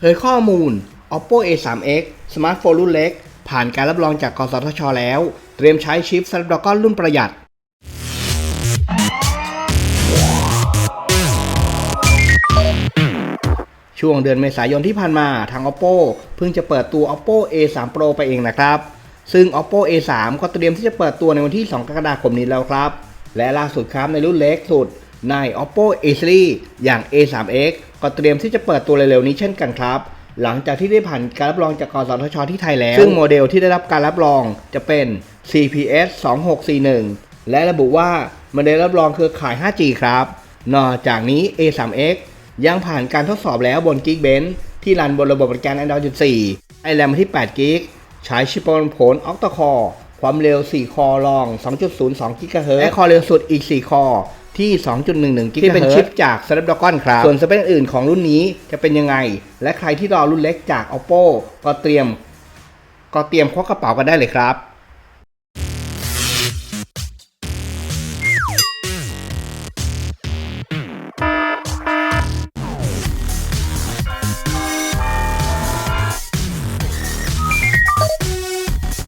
เผยข้อมูล oppo a3x สมาร์ทโฟนรุ่นเล็ก ผ่านการรับรองจากกสทช แล้ว เตรียมใช้ชิป Snapdragon รุ่นประหยัด ช่วงเดือนเมษายนที่ผ่านมาทาง oppo เพิ่งจะเปิดตัว oppo a3 pro ไปเองนะครับ ซึ่ง oppo a3 ก็เตรียมที่จะเปิดตัวในวันที่ 2 กรกฎาคมนี้แล้วครับ และล่าสุดครับในรุ่นเล็กสุด ใน oppo a series อย่าง a3x ก็เตรียมที่จะเปิดตัวเร็วๆนี้เช่นกันครับ หลังจากที่ได้ผ่านการรับรองจากกสทชที่ไทยแล้ว ซึ่งโมเดลที่ได้รับการรับรองจะเป็น CPS 2641 และระบุว่าโมเดลรับรองเครือข่าย 5G ครับ นอกจากนี้ A3X ยังผ่านการทดสอบแล้วบน Geekbench ที่รันบนระบบบริการ Android 14 ไอแรมที่8 g b ใช้ชิปบนผล Octa Core ความเร็ว 4 คอรอง 2.02 GHz และคอเร็วสุดอีก 4 คอที่ 2.11 GHz ที่เป็นชิปจาก Snapdragon ครับ ส่วนสเปคอื่นของรุ่นนี้จะเป็นยังไง และใครที่รอรุ่นเล็กจาก Oppo ก็เตรียม ก็เตรียมควักกระเป๋ากันได้เลยครับ